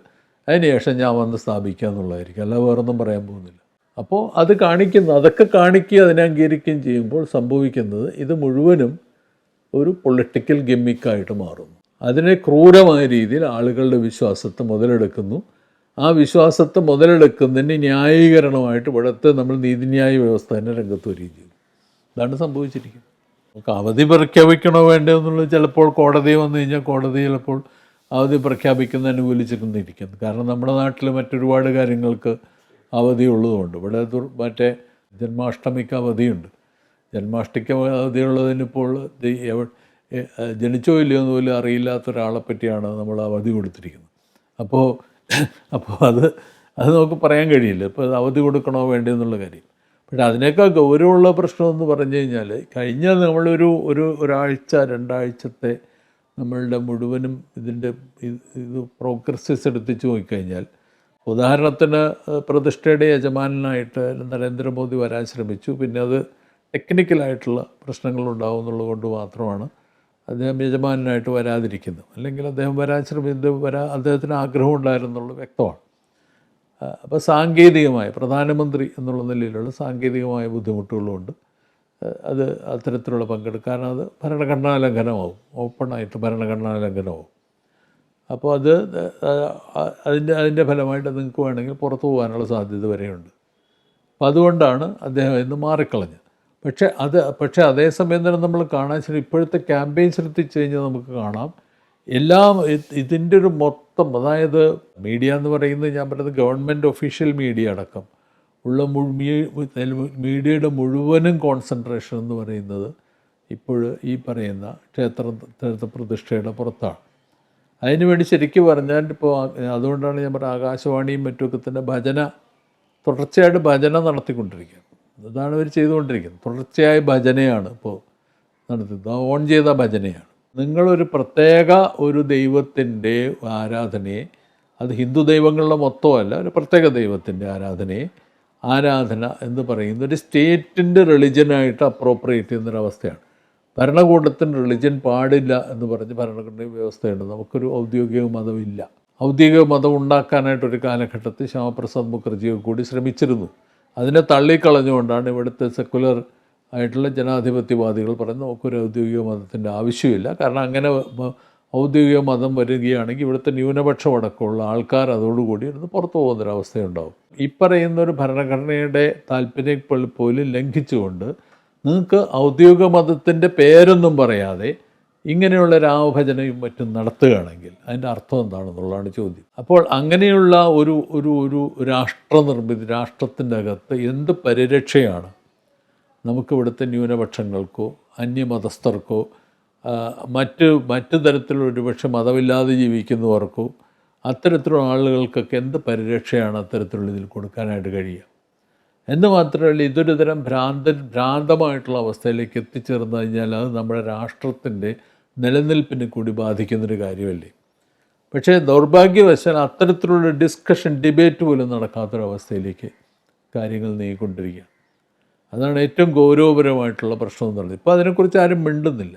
അതിനുശേഷം ഞാൻ വന്ന് സ്ഥാപിക്കുക എന്നുള്ളതായിരിക്കും. അല്ല വേറൊന്നും പറയാൻ പോകുന്നില്ല. അപ്പോൾ അത് കാണിക്കുന്നു. അതൊക്കെ കാണിക്കുകയും അതിനെ അംഗീകരിക്കുകയും ചെയ്യുമ്പോൾ സംഭവിക്കുന്നത് ഇത് മുഴുവനും ഒരു പൊളിറ്റിക്കൽ ഗെമ്മിക്കായിട്ട് മാറുന്നു. അതിനെ ക്രൂരമായ രീതിയിൽ ആളുകളുടെ വിശ്വാസത്തെ മുതലെടുക്കുന്നു. ആ വിശ്വാസത്തെ മുതലെടുക്കുന്നതിന് ന്യായീകരണമായിട്ട് ഇവിടുത്തെ നമ്മൾ നീതിന്യായ വ്യവസ്ഥ തന്നെ രംഗത്ത് വരികയും ചെയ്തു. ഇതാണ് സംഭവിച്ചിരിക്കുന്നത്. നമുക്ക് അവധി പ്രഖ്യാപിക്കണോ വേണ്ടോ എന്നുള്ളത് ചിലപ്പോൾ കോടതി വന്നു കഴിഞ്ഞാൽ കോടതി ചിലപ്പോൾ അവധി പ്രഖ്യാപിക്കുന്ന അനുകൂലിച്ചിരിക്കുന്നു കാരണം നമ്മുടെ നാട്ടിൽ മറ്റൊരുപാട് കാര്യങ്ങൾക്ക് അവധി ഉള്ളതുകൊണ്ട്. ഇവിടെ മറ്റേ ജന്മാഷ്ടമിക്ക് അവധിയുണ്ട്. ജന്മാഷ്ടമിക്ക് അവധിയുള്ളതിനിപ്പോൾ ജനിച്ചോ ഇല്ലയോ എന്ന് പോലും അറിയില്ലാത്ത ഒരാളെ പറ്റിയാണ് നമ്മൾ അവധി കൊടുത്തിരിക്കുന്നത്. അപ്പോൾ അപ്പോൾ അത് അത് നമുക്ക് പറയാൻ കഴിയില്ല. ഇപ്പോൾ അത് അവധി കൊടുക്കണോ വേണ്ടയോ എന്നുള്ള കാര്യം. പക്ഷേ അതിനേക്കാൾ ഗൗരവമുള്ള പ്രശ്നമെന്ന് പറഞ്ഞു കഴിഞ്ഞാൽ കഴിഞ്ഞ നമ്മളൊരു ഒരു ഒരാഴ്ച രണ്ടാഴ്ചത്തെ നമ്മളുടെ മുഴുവനും ഇതിന്റെ ഇത് പ്രോഗ്രസ്സസ് എടുത്തിച്ച് നോക്കിക്കഴിഞ്ഞാൽ ഉദാഹരണത്തിന് പ്രതിഷ്ഠയുടെ യജമാനായിട്ട് നരേന്ദ്രമോദി വരാൻ ശ്രമിച്ചു. പിന്നെ അത് ടെക്നിക്കലായിട്ടുള്ള പ്രശ്നങ്ങളുണ്ടാവും എന്നുള്ളത് കൊണ്ട് മാത്രമാണ് അദ്ദേഹം യജമാനായിട്ട് വരാതിരിക്കുന്നു. അല്ലെങ്കിൽ അദ്ദേഹം വരാൻ ശ്രമിക്കുന്നത് വരാ അദ്ദേഹത്തിന് ആഗ്രഹം ഉണ്ടായിരുന്നുള്ളത് വ്യക്തമാണ്. അപ്പോൾ സാങ്കേതികമായ പ്രധാനമന്ത്രി എന്നുള്ള നിലയിലുള്ള സാങ്കേതികമായ ബുദ്ധിമുട്ടുകളുമുണ്ട് അത് അത്തരത്തിലുള്ള പങ്കെടുക്കാൻ അത് ഭരണഘടനാ ലംഘനമാവും ഓപ്പണായിട്ട് ഭരണഘടനാ ലംഘനമാവും അപ്പോൾ അത് അതിന്റെ അതിന്റെ ഫലമായിട്ട് നിങ്ങൾക്ക് വേണമെങ്കിൽ പുറത്തു പോകാനുള്ള സാധ്യത വരെയുണ്ട്. അപ്പോൾ അതുകൊണ്ടാണ് അദ്ദേഹം ഇന്ന് മാറിക്കളഞ്ഞത്. പക്ഷേ അത് പക്ഷേ അതേസമയം തന്നെ നമ്മൾ കാണാൻ ശ്രമിക്കും ഇപ്പോഴത്തെ ക്യാമ്പയിൻ ശ്രദ്ധിച്ചു കഴിഞ്ഞാൽ നമുക്ക് കാണാം. എല്ലാം ഇത് ഇതിന്റെ ഒരു മൊത്തം അതായത് മീഡിയ എന്ന് പറയുന്നത് ഞാൻ പറയുന്നത് ഗവൺമെന്റ് ഒഫീഷ്യൽ മീഡിയ അടക്കം. ഉള്ള മീഡിയയുടെ മുഴുവനും കോൺസെൻട്രേഷൻ എന്ന് പറയുന്നത് ഇപ്പോൾ ഈ പറയുന്ന ക്ഷേത്ര പ്രതിഷ്ഠയുടെ പുറത്താണ്. അതിനുവേണ്ടി ശരിക്കും പറഞ്ഞാൽ ഇപ്പോൾ അതുകൊണ്ടാണ് ഞാൻ പറഞ്ഞ ആകാശവാണിയും മറ്റുമൊക്കെ തന്നെ ഭജന തുടർച്ചയായിട്ട് ഭജന നടത്തിക്കൊണ്ടിരിക്കുകയാണ്. അതാണ് അവർ ചെയ്തുകൊണ്ടിരിക്കുന്നത്. തുടർച്ചയായ ഭജനയാണ് ഇപ്പോൾ നടത്തുന്നത്. ഓൺ ചെയ്ത ഭജനയാണ്. നിങ്ങളൊരു പ്രത്യേക ഒരു ദൈവത്തിന്റെ ആരാധനയെ അത് ഹിന്ദു ദൈവങ്ങളുടെ മൊത്തമല്ല ഒരു പ്രത്യേക ദൈവത്തിന്റെ ആരാധനയെ ആരാധന എന്ന് പറയുന്ന ഒരു സ്റ്റേറ്റിന്റെ റിലിജനായിട്ട് അപ്രോപ്രിയേറ്റ് ചെയ്യുന്നൊരവസ്ഥയാണ്. ഭരണകൂടത്തിന് റിലിജൻ പാടില്ല എന്ന് പറഞ്ഞ് ഭരണഘടന വ്യവസ്ഥയുണ്ട്. നമുക്കൊരു ഔദ്യോഗിക മതമില്ല. ഔദ്യോഗിക മതം ഉണ്ടാക്കാനായിട്ടൊരു കാലഘട്ടത്തിൽ ശ്യാമപ്രസാദ് മുഖർജിയൊക്കെ കൂടി ശ്രമിച്ചിരുന്നു. അതിനെ തള്ളിക്കളഞ്ഞുകൊണ്ടാണ് ഇവിടുത്തെ സെക്കുലർ ആയിട്ടുള്ള ജനാധിപത്യവാദികൾ പറയുന്നത് നമുക്കൊരു ഔദ്യോഗിക മതത്തിന്റെ ആവശ്യമില്ല. കാരണം അങ്ങനെ ഔദ്യോഗിക മതം വരികയാണെങ്കിൽ ഇവിടുത്തെ ന്യൂനപക്ഷം അടക്കമുള്ള ആൾക്കാർ അതോടുകൂടി ഇരുന്ന് പുറത്തു പോകുന്നൊരവസ്ഥയുണ്ടാവും. ഈ പറയുന്ന ഒരു ഭരണഘടനയുടെ താല്പര്യം പോലും ലംഘിച്ചുകൊണ്ട് നിങ്ങൾക്ക് ഔദ്യോഗിക മതത്തിന്റെ പേരൊന്നും പറയാതെ ഇങ്ങനെയുള്ള രാമഭജനയും മറ്റും നടത്തുകയാണെങ്കിൽ അതിന്റെ അർത്ഥം എന്താണെന്നുള്ളതാണ് ചോദ്യം. അപ്പോൾ അങ്ങനെയുള്ള ഒരു ഒരു ഒരു രാഷ്ട്രനിർമ്മിതി രാഷ്ട്രത്തിന്റെ അകത്ത് എന്ത് പരിരക്ഷയാണ് നമുക്കിവിടുത്തെ ന്യൂനപക്ഷങ്ങൾക്കോ അന്യമതസ്ഥർക്കോ മറ്റ് മറ്റ് തരത്തിലുള്ള ഒരുപക്ഷെ മതമില്ലാതെ ജീവിക്കുന്നവർക്കോ അത്തരത്തിലുള്ള ആളുകൾക്കൊക്കെ എന്ത് പരിരക്ഷയാണ് അത്തരത്തിലുള്ള ഇതിൽ കൊടുക്കാനായിട്ട് കഴിയുക? എന്ന് മാത്രമല്ല ഇതൊരു തരം ഭ്രാന്തൻ ഭ്രാന്തമായിട്ടുള്ള അവസ്ഥയിലേക്ക് എത്തിച്ചേർന്ന് കഴിഞ്ഞാൽ അത് നമ്മുടെ രാഷ്ട്രത്തിന്റെ നിലനിൽപ്പിനെ കൂടി ബാധിക്കുന്നൊരു കാര്യമല്ലേ? പക്ഷേ ദൗർഭാഗ്യവശാൽ അത്തരത്തിലുള്ള ഡിസ്കഷൻ ഡിബേറ്റ് പോലും നടക്കാത്തൊരവസ്ഥയിലേക്ക് കാര്യങ്ങൾ നീങ്ങിക്കൊണ്ടിരിക്കുകയാണ്. അതാണ് ഏറ്റവും ഗൗരവപരമായിട്ടുള്ള പ്രശ്നം എന്ന് പറയുന്നത്. ഇപ്പോൾ അതിനെക്കുറിച്ച് ആരും മിണ്ടുന്നില്ല.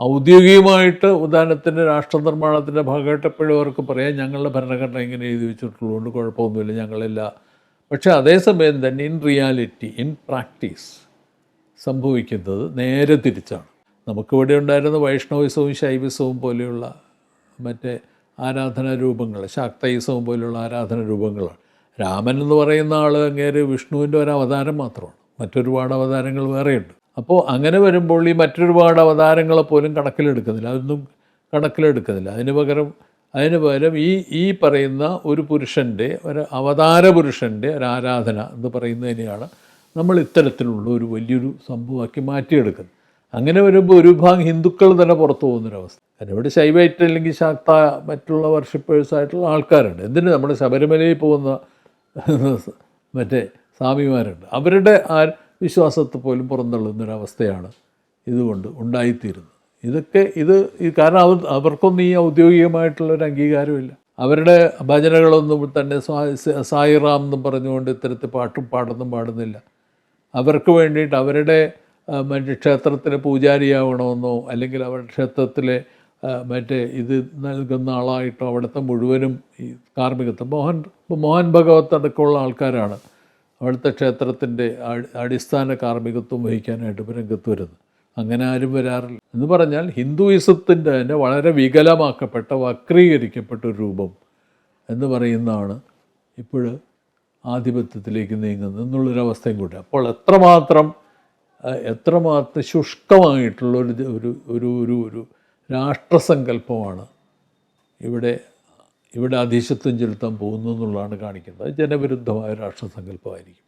ഔദ്യോഗികമായിട്ട് ഉദാഹരണത്തിന് രാഷ്ട്ര നിർമ്മാണത്തിന്റെ ഭാഗമായിട്ട് എപ്പോഴും അവർക്ക് പറയാം ഞങ്ങളുടെ ഭരണഘടന ഇങ്ങനെ എഴുതി വെച്ചിട്ടുള്ളതുകൊണ്ട് കുഴപ്പമൊന്നുമില്ല ഞങ്ങളില്ല പക്ഷേ അതേസമയം തന്നെ ഇൻ റിയാലിറ്റി ഇൻ പ്രാക്ടീസ് സംഭവിക്കുന്നത് നേരെ തിരിച്ചാണ്. നമുക്കിവിടെ ഉണ്ടായിരുന്ന വൈഷ്ണവിസവും ശൈവിസവും പോലെയുള്ള മറ്റേ ആരാധന രൂപങ്ങൾ ശാക്തൈസവും പോലെയുള്ള ആരാധന രൂപങ്ങളാണ് രാമൻ എന്ന് പറയുന്ന ആൾ അങ്ങേര് വിഷ്ണുവിന്റെ ഒരു അവതാരം മാത്രമാണ്. മറ്റൊരുപാട് അവതാരങ്ങൾ വേറെയുണ്ട്. അപ്പോൾ അങ്ങനെ വരുമ്പോൾ ഈ മറ്റൊരുപാട് അവതാരങ്ങളെ പോലും കണക്കിലെടുക്കുന്നില്ല. അതൊന്നും കണക്കിലെടുക്കുന്നില്ല. അതിന് പകരം അതിന് പകരം ഈ ഈ പറയുന്ന ഒരു പുരുഷന്റെ ഒരു അവതാര പുരുഷന്റെ ഒരു ആരാധന എന്ന് പറയുന്നതിനെയാണ് നമ്മൾ ഇത്തരത്തിലുള്ള ഒരു വലിയൊരു സംഭവമാക്കി മാറ്റിയെടുക്കുന്നത്. അങ്ങനെ വരുമ്പോൾ ഒരു ഭാഗം ഹിന്ദുക്കൾ തന്നെ പുറത്തു പോകുന്നൊരവസ്ഥ. കാരണം ഇവിടെ ശൈവായിട്ട് അല്ലെങ്കിൽ ശാക്ത മറ്റുള്ള വർഷിപ്പേഴ്സ് ആയിട്ടുള്ള ആൾക്കാരുണ്ട്. എന്തിന്? നമ്മുടെ ശബരിമലയിൽ പോകുന്ന മറ്റേ സ്വാമിമാരുണ്ട്. അവരുടെ ആ വിശ്വാസത്തെ പോലും പുറന്തള്ളുന്നൊരവസ്ഥയാണ് ഇതുകൊണ്ട് ഉണ്ടായിത്തീരുന്നത്. ഇതൊക്കെ ഇത് കാരണം അവർ അവർക്കൊന്നും ഈ ഔദ്യോഗികമായിട്ടുള്ളൊരു അംഗീകാരമില്ല. അവരുടെ ഭജനകളൊന്നും തന്നെ സായിറാം എന്നും പറഞ്ഞുകൊണ്ട് ഇത്തരത്തിൽ പാട്ടും പാടൊന്നും പാടുന്നില്ല. അവർക്ക് വേണ്ടിയിട്ട് അവരുടെ മറ്റ് ക്ഷേത്രത്തിലെ പൂജാരിയാവണമെന്നോ അല്ലെങ്കിൽ അവരുടെ ക്ഷേത്രത്തിലെ മറ്റേ ഇത് നൽകുന്ന ആളായിട്ടോ അവിടുത്തെ മുഴുവനും ഈ കാർമ്മികത്വം. മോഹൻ മോഹൻ ഭഗവത് അടക്കമുള്ള ആൾക്കാരാണ് അവിടുത്തെ ക്ഷേത്രത്തിന്റെ അടിസ്ഥാന കാർമ്മികത്വം വഹിക്കാനായിട്ട് രംഗത്ത് വരുന്നത്. അങ്ങനെ ആരും വരാറില്ല. എന്ന് പറഞ്ഞാൽ ഹിന്ദുയിസത്തിന്റെ തന്നെ വളരെ വികലമാക്കപ്പെട്ട വക്രീകരിക്കപ്പെട്ട ഒരു രൂപം എന്ന് പറയുന്നതാണ് ഇപ്പോൾ ആധിപത്യത്തിലേക്ക് നീങ്ങുന്നത് എന്നുള്ളൊരവസ്ഥയും കൂടി. അപ്പോൾ എത്രമാത്രം എത്രമാത്രം ശുഷ്കമായിട്ടുള്ള ഒരു ഒരു ഒരു ഒരു ഒരു രാഷ്ട്രസങ്കല്പമാണ് ഇവിടെ ഇവിടെ അധീശത്വം ചെലുത്താൻ പോകുന്നു എന്നുള്ളതാണ് കാണിക്കുന്നത്. ജനവിരുദ്ധമായ രാഷ്ട്രസങ്കല്പമായിരിക്കും.